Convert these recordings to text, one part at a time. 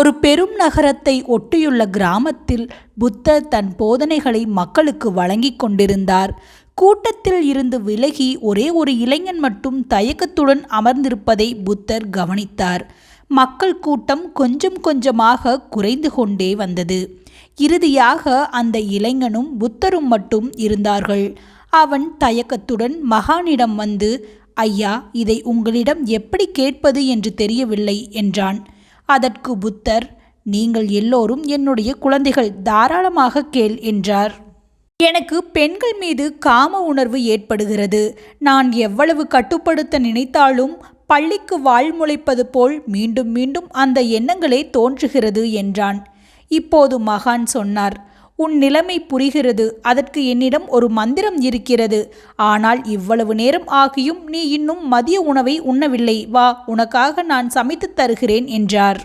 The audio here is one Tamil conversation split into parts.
ஒரு பெரும் நகரத்தை ஒட்டியுள்ள கிராமத்தில் புத்தர் தன் போதனைகளை மக்களுக்கு வழங்கிக் கொண்டிருந்தார். கூட்டத்தில் இருந்து விலகி ஒரே ஒரு இளைஞன் மட்டும் தயக்கத்துடன் அமர்ந்திருப்பதை புத்தர் கவனித்தார். மக்கள் கூட்டம் கொஞ்சம் கொஞ்சமாக குறைந்து கொண்டே வந்தது. இறுதியாக அந்த இளைஞனும் புத்தரும் மட்டும் இருந்தார்கள். அவன் தயக்கத்துடன் மகானிடம் வந்து ஐயா இதை உங்களிடம் எப்படி கேட்பது என்று தெரியவில்லை என்றான். அதற்கு புத்தர் நீங்கள் எல்லோரும் என்னுடைய குழந்தைகள் தாராளமாக கேள் என்றார். எனக்கு பெண்கள் மீது காம உணர்வு ஏற்படுகிறது. நான் எவ்வளவு கட்டுப்படுத்த நினைத்தாலும் பள்ளிக்கு வாழ் முளைப்பது போல் மீண்டும் மீண்டும் அந்த எண்ணங்களே தோன்றுகிறது என்றான். இப்போது மகான் சொன்னார் உன் நிலைமை புரிகிறது. அதற்கு என்னிடம் ஒரு மந்திரம் இருக்கிறது. ஆனால் இவ்வளவு நேரம் ஆகியும் நீ இன்னும் மதிய உணவை உண்ணவில்லை. வா உனக்காக நான் சமைத்துத் தருகிறேன் என்றார்.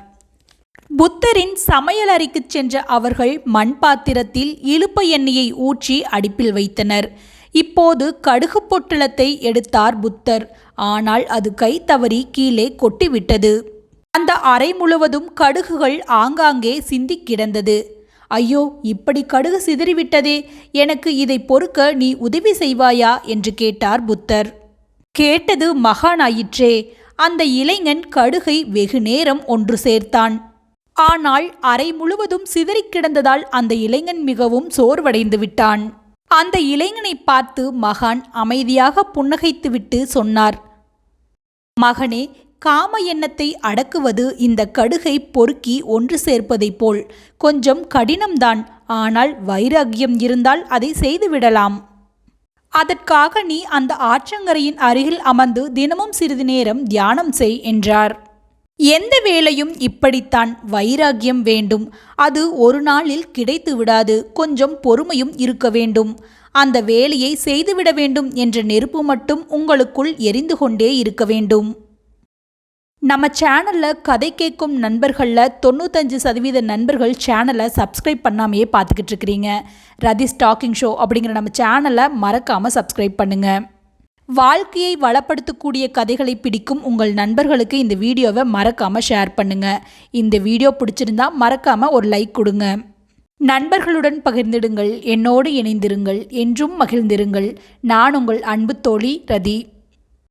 புத்தரின் சமையலறைக்கு சென்ற அவர்கள் மண் பாத்திரத்தில் இழுப்ப எண்ணெயை ஊற்றி அடுப்பில் வைத்தனர். இப்போது கடுகு பொட்டலத்தை எடுத்தார் புத்தர். ஆனால் அது கை தவறி கீழே கொட்டிவிட்டது. அந்த அறை முழுவதும் கடுகுகள் ஆங்காங்கே சிந்தி கிடந்தது. ஐயோ இப்படி கடுகு சிதறிவிட்டதே. எனக்கு இதை பொறுக்க நீ உதவி செய்வாயா? என்று கேட்டார் புத்தர். கேட்டது மகானாயிற்றே. அந்த இளைஞன் கடுகை வெகு நேரம் ஒன்று சேர்த்தான். ஆனால் அறை முழுவதும் சிதறிக் கிடந்ததால் அந்த இளைஞன் மிகவும் சோர்வடைந்து விட்டான். அந்த இளைஞனை பார்த்து மகான் அமைதியாக புன்னகைத்துவிட்டு சொன்னார். மகனே காம எண்ணத்தை அடக்குவது இந்த கடுகை பொறுக்கி ஒன்று சேர்ப்பதைப் போல். கொஞ்சம் கடினம்தான் ஆனால் வைராகியம் இருந்தால் அதை செய்துவிடலாம். அதற்காக நீ அந்த ஆற்றங்கரையின் அருகில் அமர்ந்து தினமும் சிறிது நேரம் தியானம் செய் என்றார். எந்த வேலையும் இப்படித்தான் வைராகியம் வேண்டும். அது ஒரு நாளில் கிடைத்து விடாது கொஞ்சம் பொறுமையும் இருக்க வேண்டும். அந்த வேலையை செய்துவிட வேண்டும் என்ற நெருப்பு மட்டும் உங்களுக்குள் எரிந்து கொண்டே இருக்க வேண்டும். நம்ம சேனலில் கதை கேட்கும் நண்பர்களில் தொண்ணூத்தஞ்சு சதவீத நண்பர்கள் சேனலை சப்ஸ்கிரைப் பண்ணாமையே பார்த்துக்கிட்டு இருக்கிறீங்க. ரதி ஸ்டாக்கிங் ஷோ அப்படிங்கிற நம்ம சேனலை மறக்காமல் சப்ஸ்கிரைப் பண்ணுங்கள் வாழ்க்கையை வளப்படுத்தக்கூடிய கதைகளை பிடிக்கும் உங்கள் நண்பர்களுக்கு இந்த வீடியோவை மறக்காமல் ஷேர் பண்ணுங்கள் இந்த வீடியோ பிடிச்சிருந்தா மறக்காமல் ஒரு லைக் கொடுங்க. நண்பர்களுடன் பகிர்ந்திடுங்கள். என்னோடு இணைந்திருங்கள். என்றும் மகிழ்ந்திருங்கள். நான் உங்கள் அன்பு தோழி ரதி.